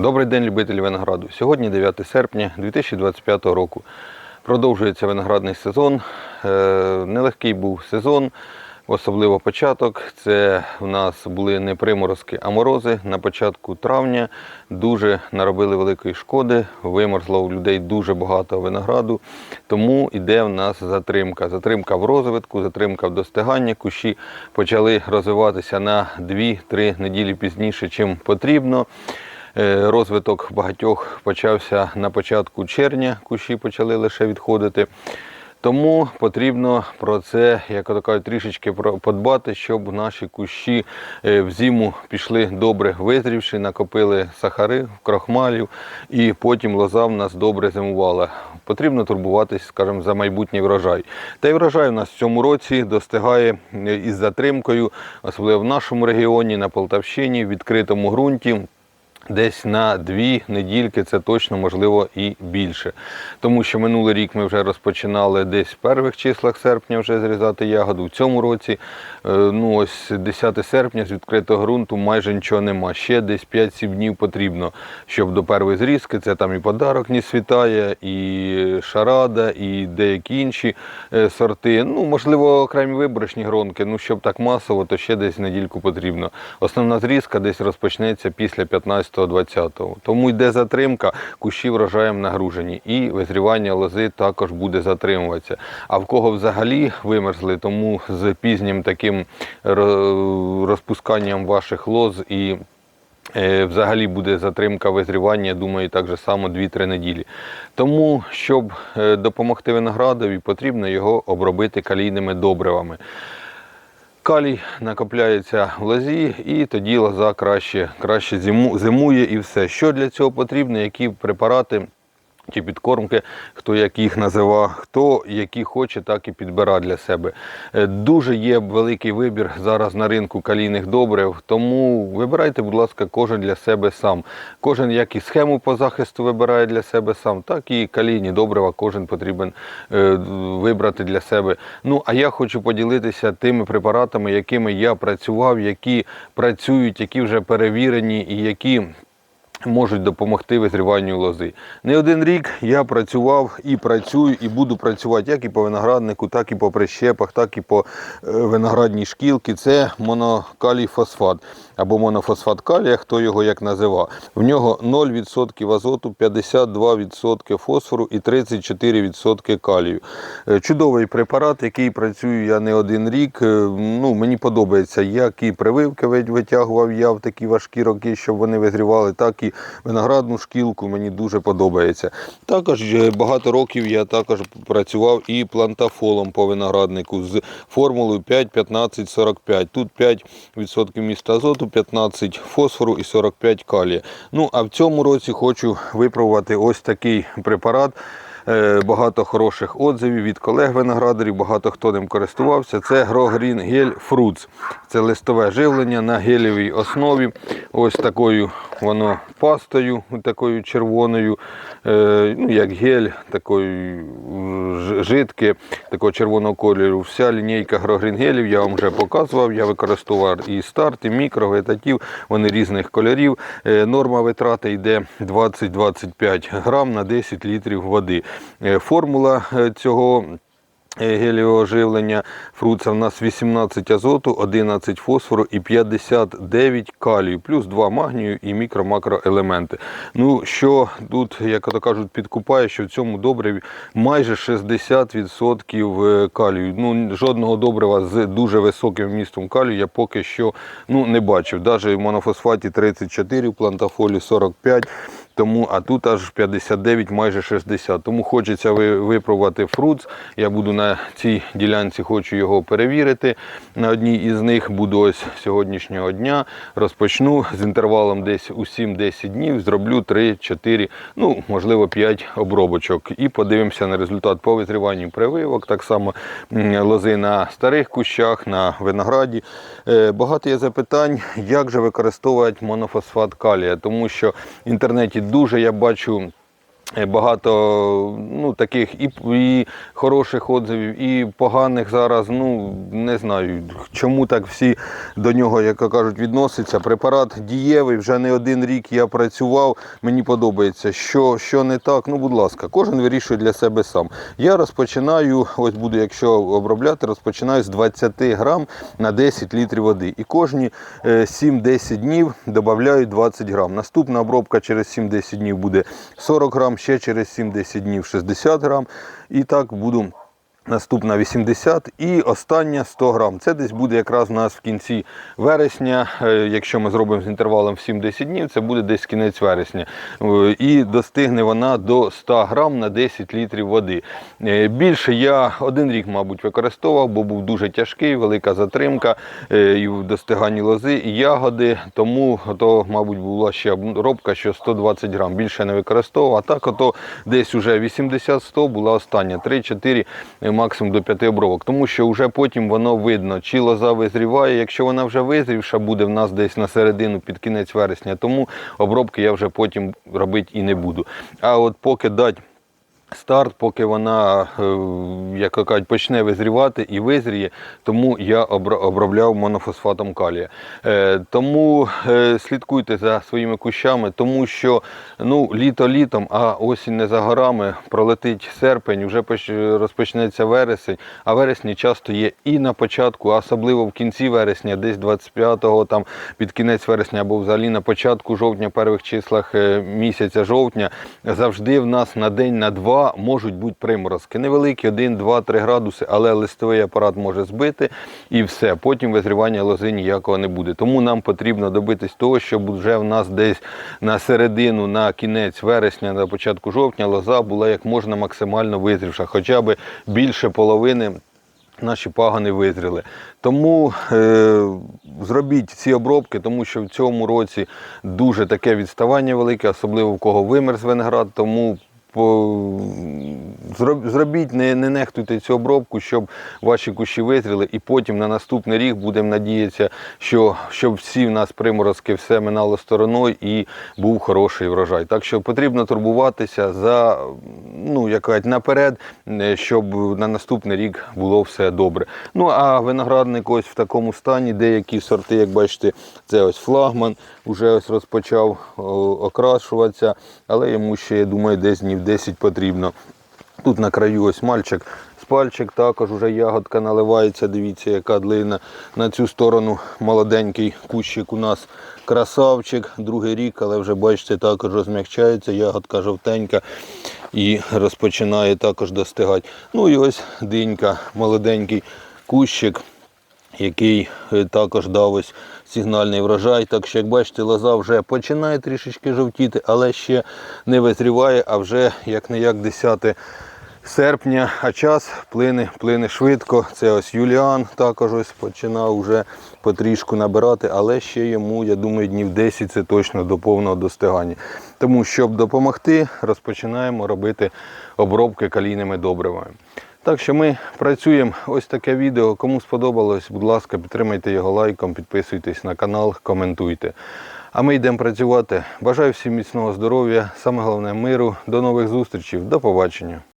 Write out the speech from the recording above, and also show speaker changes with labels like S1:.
S1: Добрий день, любителі винограду. Сьогодні 9 серпня 2025 року. Продовжується виноградний сезон. Е, Нелегкий був сезон, особливо початок. Це в нас були не приморозки, а морози. На початку травня дуже наробили великої шкоди. Вимерзло у людей дуже багато винограду. Тому йде в нас затримка. Затримка в розвитку, затримка в достиганні. Кущі почали розвиватися на 2-3 неділі пізніше, чим потрібно. Е, Розвиток багатьох почався на початку червня, кущі почали лише відходити. Тому потрібно про це, як то кажуть, трішечки подбати, щоб наші кущі е, в зиму пішли добре визрівши, накопили сахари, крохмалів, і потім лоза в нас добре зимувала. Потрібно турбуватись, скажімо, за майбутній врожай. Та й врожай у нас в цьому році достигає е, із затримкою, особливо в нашому регіоні, на Полтавщині, в відкритому ґрунті. Десь на дві недільки це точно можливо і більше. Тому що минулий рік ми вже розпочинали десь в перших числах серпня вже зрізати ягоду. В цьому році, е, ну ось 10 серпня з відкритого ґрунту майже нічого нема. Ще десь 5-7 днів потрібно, щоб до першої зрізки це там і подарок не світає, і шарада, і деякі інші е, сорти. Ну, можливо, окремі виборочні гронки. Ну, щоб так масово, то ще десь недільку потрібно. Основна зрізка десь розпочнеться після 15-20. Тому йде затримка, кущі врожаєм нагружені, і визрівання лози також буде затримуватися. А в кого взагалі вимерзли, тому з пізнім таким розпусканням ваших лоз і Е, Взагалі буде затримка визрівання, думаю, так же само 2-3 неділі. Тому, щоб е, допомогти виноградові, потрібно його обробити калійними добривами. Калій накопляється в лозі, і тоді лоза краще, краще зиму- зимує і все. Що для цього потрібно, які препарати чи підкормки, хто як їх називав, хто які хоче, так і підбира для себе. Е, Дуже є великий вибір зараз на ринку калійних добрив, тому вибирайте, будь ласка, кожен для себе сам. Кожен як і схему по захисту вибирає для себе сам, так і калійні добрива кожен потрібен е, вибрати для себе. Ну, а я хочу поділитися тими препаратами, якими я працював, які працюють, які вже перевірені і які можуть допомогти визріванню лози. Не один рік я працював і працюю, і буду працювати як і по винограднику, так і по прищепах, так і по е, виноградній шкілці. Це монокалій фосфат або монофосфат калія, хто його як називав. В нього 0% азоту, 52% фосфору і 34% калію. Е, Чудовий препарат, який працюю я не один рік. Е, Ну, мені подобається, як і прививки витягував я в такі важкі роки, щоб вони визрівали, так і виноградну шкілку мені дуже подобається. Також е, багато років я також працював і плантафолом по винограднику з формулою 5-15-45. Тут 5% міста азоту, 15 фосфору і 45 калія. Ну, а в цьому році хочу випробувати ось такий препарат. Е, Багато хороших отзивів від колег виноградарів, багато хто ним користувався. Це Грогрін Гель Fruits. Це листове живлення на гелєвій основі. Ось такою воно пастою, такою червоною, е, ну як гель, такою жидке, такого червоного кольору. Вся лінійка грогрінгелів я вам вже показував. Я використовував і старт, і мікро, вегетатив, вони різних кольорів. Е, Норма витрати йде 20-25 грам на 10 літрів води. Е, Формула е, цього е, гелієвого фруца в нас 18 азоту, 11 фосфору і 59 калію, плюс 2 магнію і мікро-макроелементи. Ну, що тут, як то кажуть, підкупає, що в цьому добриві майже 60% е, калію. Ну, жодного добрива з дуже високим вмістом калію я поки що ну, не бачив. Навіть в монофосфаті 34, в плантафолі 45. Тому, а тут аж 59, майже 60. Тому хочеться випробувати фрукт. Я буду на цій ділянці, хочу його перевірити. На одній із них буду ось сьогоднішнього дня. Розпочну з інтервалом десь у 7-10 днів. Зроблю 3-4, ну можливо 5 обробочок. І подивимося на результат по визріванню прививок. Так само лози на старих кущах, на винограді. Е, Багато є запитань, як же використовувати монофосфат калія, тому що в інтернеті дуже я бачу Багато ну, таких і, і хороших отзивів, і поганих зараз. Ну не знаю, чому так всі до нього, як кажуть, відносяться. Препарат дієвий, вже не один рік я працював. Мені подобається. Що, що не так, ну будь ласка, кожен вирішує для себе сам. Я розпочинаю, ось буду, якщо обробляти, розпочинаю з 20 грам на 10 літрів води. І кожні е, 7-10 днів додаю 20 грам. Наступна обробка через 7-10 днів буде 40 грам, ще через 7-10 днів 60 грам. І так буду. Наступна 80 і остання 100 грам. Це десь буде якраз у нас в кінці вересня. Е, Якщо ми зробимо з інтервалом в 7-10 днів, це буде десь кінець вересня. Е, І достигне вона до 100 грам на 10 літрів води. Е, Більше я один рік, мабуть, використовував, бо був дуже тяжкий, велика затримка і в достиганні лози, і ягоди. Тому то, мабуть, була ще обробка, що 120 грам. Більше не використовував. А так, ото десь уже 80-100 була остання. 3-4 е, максимум до 5 обробок. Тому що вже потім воно видно, чи лоза визріває. Якщо вона вже визрівша, буде в нас десь на середину під кінець вересня, тому обробки я вже потім робити і не буду. А от поки дати старт, поки вона, е, як кажуть, почне визрівати і визріє, тому я обробляв монофосфатом калія. Е, Тому е, слідкуйте за своїми кущами, тому що ну, літо літом, а осінь не за горами, пролетить серпень, вже розпочнеться вересень, а вересні часто є і на початку, особливо в кінці вересня, десь 25-го, там під кінець вересня або взагалі на початку жовтня, перших числах місяця жовтня, завжди в нас на день, на два можуть бути приморозки. Невеликі, 1, 2, 3 градуси, але листовий апарат може збити і все. Потім визрівання лози ніякого не буде. Тому нам потрібно добитись того, щоб вже в нас десь на середину, на кінець вересня, на початку жовтня лоза була як можна максимально визрівша, хоча б більше половини наші пагани визріли. Тому е, зробіть ці обробки, тому що в цьому році дуже таке відставання велике, особливо в кого вимерз виноград, тому по, зробіть, не, не нехтуйте цю обробку, щоб ваші кущі визріли, і потім на наступний рік будемо надіятися, що щоб всі в нас приморозки все минало стороною і був хороший врожай. Так що потрібно турбуватися за ну, як кажуть, наперед, е, щоб на наступний рік було все добре. Ну а виноградник ось в такому стані, деякі сорти, як бачите, це ось флагман, вже ось розпочав окрашуватися, але йому ще, я думаю, десь днів 10 потрібно. Тут на краю ось мальчик з пальчик, також вже ягодка наливається. Дивіться, яка длина. На цю сторону молоденький кущик у нас красавчик, другий рік, але вже бачите, також розмягчається, ягодка жовтенька і розпочинає також достигати. Ну і ось динька, молоденький кущик який е, також дав ось сигнальний врожай. Так що, як бачите, лоза вже починає трішечки жовтіти, але ще не визріває, а вже як не як 10 серпня, а час плине, плине швидко. Це ось Юліан також ось починав вже потрішку набирати, але ще йому, я думаю, днів 10 це точно до повного достигання. Тому, щоб допомогти, розпочинаємо робити обробки калійними добривами. Так що ми працюємо ось таке відео. Кому сподобалось, будь ласка, підтримайте його лайком, підписуйтесь на канал, коментуйте. А ми йдемо працювати. Бажаю всім міцного здоров'я, саме головне миру. До нових зустрічей. До побачення.